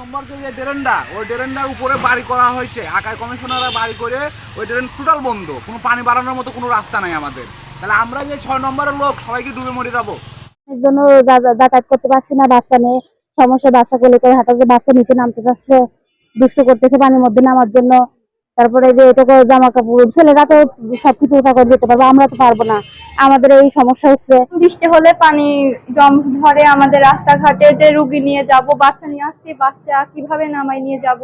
নম্বর যে ড্রেনটা, ওই ড্রেনটার উপরে বাড়ি করা হয়েছে। আকাই কমিশনাররা বাড়ি করে ওই ড্রেন টোটাল বন্ধ। কোনো পানি বাড়ানোর মতো কোনো রাস্তা নাই আমাদের। তাহলে আমরা যে ছয় নম্বরের লোক, সবাইকে ডুবে মরে যাব। জন্য যাতায়াত করতে পারছি না বাচ্চা নিয়ে সমস্যা বাচ্চা কোলে করে হাঁটাতে বাচ্চা নিচে নামতে চাচ্ছে দুষ্ট করতেছে পানির মধ্যে নামার জন্য। তারপরে যে এটাকে জামা কাপড় ছেলেরা তো সবকিছু করে যেতে পারবে আমরা তো পারব না। আমাদের এই সমস্যা হচ্ছে। বৃষ্টি হলে পানি জম ধরে আমাদের রাস্তাঘাটে যে রুগী নিয়ে যাব বাচ্চা নিয়ে আসছি বাচ্চা কীভাবে নামাই নিয়ে যাব?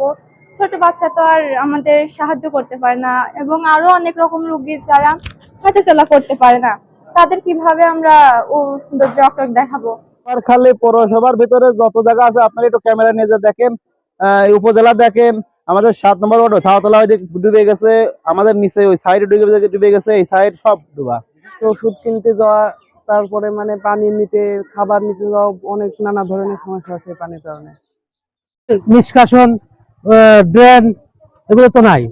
ছোট বাচ্চা তো আর আমাদের সাহায্য করতে পারে না এবং আরও অনেক রকম রুগী যারা হাঁটাচলা করতে পারে না তাদের কীভাবে আমরা ও সুন্দর ডক্টর দেখাবো? খালি পৌরসভার ভিতরে যত জায়গা আছে আপনারা একটু ক্যামেরা নিয়ে যে দেখেন আহ, উপজেলা দেখেন আমাদের সাত নম্বর ওয়ার্ড ছাওতলা ওই ডুবে গেছে আমাদের নিচে ওই সাইড ডুবে গেছে ডুবে গেছে এই সাইড সব ডুবা। ওষুধ কিনতে যাওয়া তারপরে মানে পানি নিতে খাবার নিতে যাওয়া অনেক নানা ধরনের সমস্যা আছে পানির কারণে। নিষ্কাশন ড্রেন এগুলো তো নাই।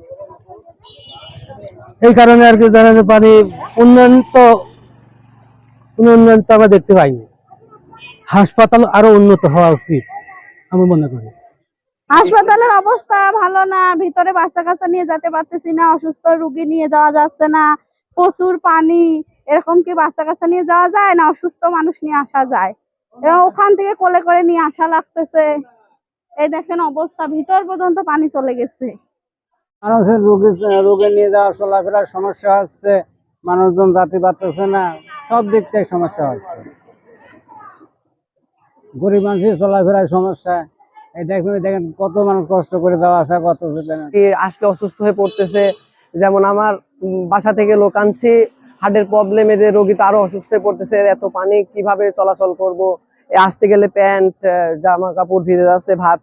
এই কারণে আর কি ধরেন পানি উন্নয়ন তো কোনো উন্নয়ন তো আমরা দেখতে পাইনি। হাসপাতাল আরও উন্নত হওয়া উচিত আমি মনে করি। হাসপাতালের অবস্থা ভালো না, ভিতরে বাচ্চা কাচ্চা নিয়ে যেতে পারতেছি না, অসুস্থ রুগী নিয়ে যাওয়া যাচ্ছে না, প্রচুর পানি, এরকম কি বাচ্চা কাচ্চা নিয়ে যাওয়া যায় না অসুস্থ মানুষ নিয়ে আসা যায়? এবং ওখান থেকে কোলে করে নিয়ে আসা লাগতেছে। এই দেখেন অবস্থা, ভিতর পর্যন্ত পানি চলে গেছে। মানুষের রোগী, রোগে নিয়ে যাওয়া, চলাফেরার সমস্যা হচ্ছে, মানুষজন যাতে পারতেছে না, সব দিক থেকে সমস্যা হচ্ছে। গরিব মানুষের চলাফেরার সমস্যা। দেখেন দেখেন কত মানুষ কষ্ট করে যাওয়া আসা কত আসলে অসুস্থ হয়ে পড়তেছে। যেমন আমার বাসা থেকে লোক আনছি হার্টের প্রবলেমে যে রোগী তো আরও অসুস্থ হয়ে পড়তেছে। এত পানি কীভাবে চলাচল করব? আসতে গেলে প্যান্ট জামা কাপড় ভিজে যাচ্ছে ভাত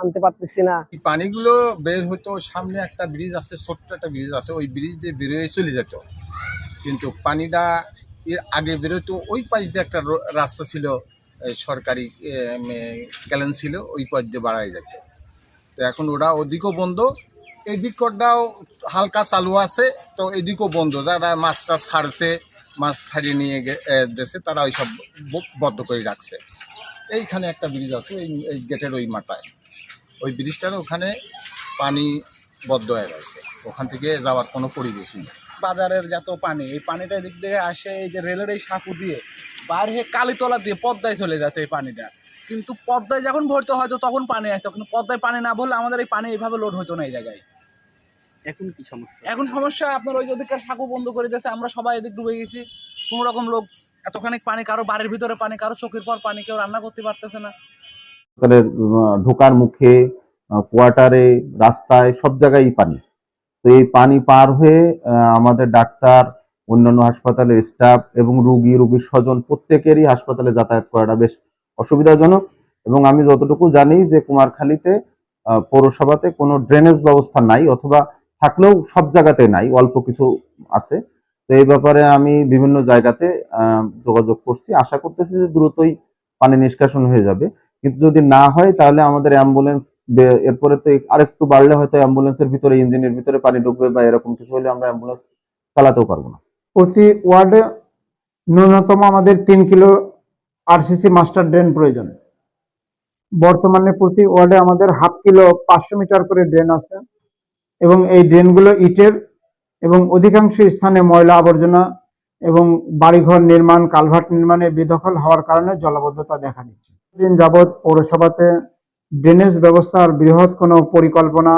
আনতে পারতেছি না। পানিগুলো বের হতো সামনে একটা ব্রিজ আছে ছোট্ট একটা ব্রিজ আছে ওই ব্রিজ দিয়ে বেরোয় চলে যেত। কিন্তু পানিটা এর আগে বেরোতো ওই পাশ দিয়ে একটা রাস্তা ছিল সরকারি ক্যালেন ছিল, ওই পাশ দিয়ে বাড়াই যেত তো এখন ওরা ওদিকও বন্ধ এদিকটাও হালকা চালু আছে, তো এদিকও বন্ধ। যারা মাছটা ছাড়ছে, মাছ ছাড়িয়ে নিয়ে গেছে তারা ওই সব ব- বদ্ধ করে রাখছে। এইখানে একটা ব্রিজ আছে এই এই গেটের ওই মাথায়। ওই ব্রিজটার ওখানে পানি বদ্ধ হয়ে গেছে। ওখান থেকে যাওয়ার কোনো পরিবেশই নেই। বাজারের যত পানি এই পানিটা এদিক থেকে আসে এই যে রেলের এই সাঁকু দিয়ে বাইরে হয়ে কালীতলা দিয়ে পদ্মায় চলে যাচ্ছে এই পানিটা। কিন্তু পদ্মায় যখন ভরতে হয়তো তখন পানি আসতো কিন্তু পদ্মায় পানি না ভরলে আমাদের এই পানি এইভাবে লোড হতো না এই জায়গায়। এখন কি সমস্যা? এখন সমস্যা আপনার ওই ওদিককার সাঁকু বন্ধ করে দিয়েছে আমরা সবাই এদিক ডুবে গেছি। কোনো রকম লোক এতখানি পানি কারও বাড়ির ভিতরে পানি কারও চোখের পর পানি কেউ রান্না করতে পারতেছে না। ঢোকার মুখে কোয়ার্টারে রাস্তায় সব জায়গায় পানি। তো এই পানি পার হয়ে আমাদের ডাক্তার, অন্যান্য হাসপাতালের স্টাফ এবং রুগী, রুগীর স্বজন প্রত্যেকেরই হাসপাতালে যাতায়াত করাটা বেশ অসুবিধাজনক এবং আমি যতটুকু জানি যে কুমারখালীতে পৌরসভাতে কোনো ড্রেনেজ ব্যবস্থা নাই অথবা থাকলেও সব জায়গাতে নাই, অল্প কিছু আছে। তো এই ব্যাপারে আমি বিভিন্ন জায়গাতে যোগাযোগ করছি। আশা করতেছি যে দ্রুতই পানি নিষ্কাশন হয়ে যাবে। কিন্তু যদি না হয়, তাহলে আমাদের অ্যাম্বুলেন্স এরপরে তো আরেকটু বাড়লে হয়তো অ্যাম্বুলেন্সের ভিতরে, ইঞ্জিনের ভিতরে পানি ঢুকবে বা এরকম কিছু হলে আমরা অ্যাম্বুলেন্স চালাতেও পারব না। প্রতি ওয়ার্ডে ন্যূনতম আমাদের তিন কিলো আরসিসি মাস্টার ড্রেন প্রয়োজন। বর্তমানে প্রতি ওয়ার্ডে আমাদের হাফ কিলো পাঁচশো মিটার করে ড্রেন আছে এবং এই ড্রেনগুলো ইটের এবং অধিকাংশ স্থানে ময়লা আবর্জনা এবং বাড়িঘর নির্মাণ, কালভার্ট নির্মাণে বেদখল হওয়ার কারণে জলাবদ্ধতা দেখা দিচ্ছে। দিন যাবৎ পৌরসভাতে ড্রেনেজ ব্যবস্থার বৃহৎ কোনো পরিকল্পনা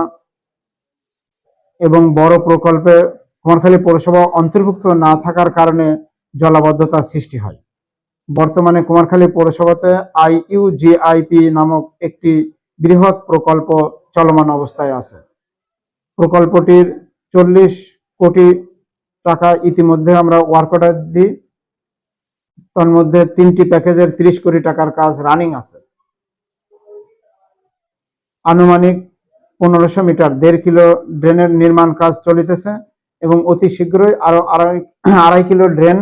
এবং বড় প্রকল্পে কুমারখালী পৌরসভা অন্তর্ভুক্ত না থাকার কারণে জলাবদ্ধতার সৃষ্টি হয়। বর্তমানে কুমারখালী পৌরসভাতে আইইউজিআইপি নামক একটি বৃহৎ প্রকল্প চলমান অবস্থায় আছে। প্রকল্পটির চল্লিশ কোটি টাকা ইতিমধ্যে আমরা ওয়ার্ক অর্ডার দিই। তার মধ্যে তিনটি প্যাকেজের তিরিশ কোটি টাকার কাজ রানিং আছে। আনুমানিক পনেরোশো মিটার, দেড় কিলো ড্রেনের নির্মাণ কাজ চলিতেছে এবং অতি শীঘ্রই আরও আড়াই আড়াই কিলো ড্রেন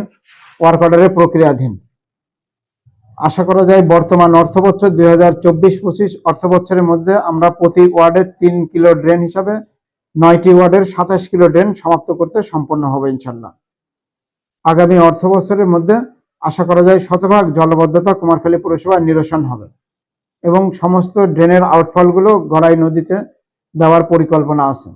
ওয়ার্ক অর্ডারের প্রক্রিয়াধীন। আশা করা যায় বর্তমান অর্থ বছর দুই হাজার চব্বিশ পঁচিশ অর্থ বছরের মধ্যে আমরা প্রতি ওয়ার্ডে তিন কিলো ড্রেন হিসাবে নয়টি ওয়ার্ডের সাতাশ কিলো ড্রেন সমাপ্ত করতে সম্পন্ন হবে ইনশাল্লাহ আগামী অর্থ বছরের মধ্যে আশা করা যায় শতভাগ জলবদ্ধতা কুমারখালী পৌরসভায় নিরসন হবে। এবং সমস্ত ড্রেনের আউটফলগুলো গড়াই নদীতে দেওয়ার পরিকল্পনা আছে।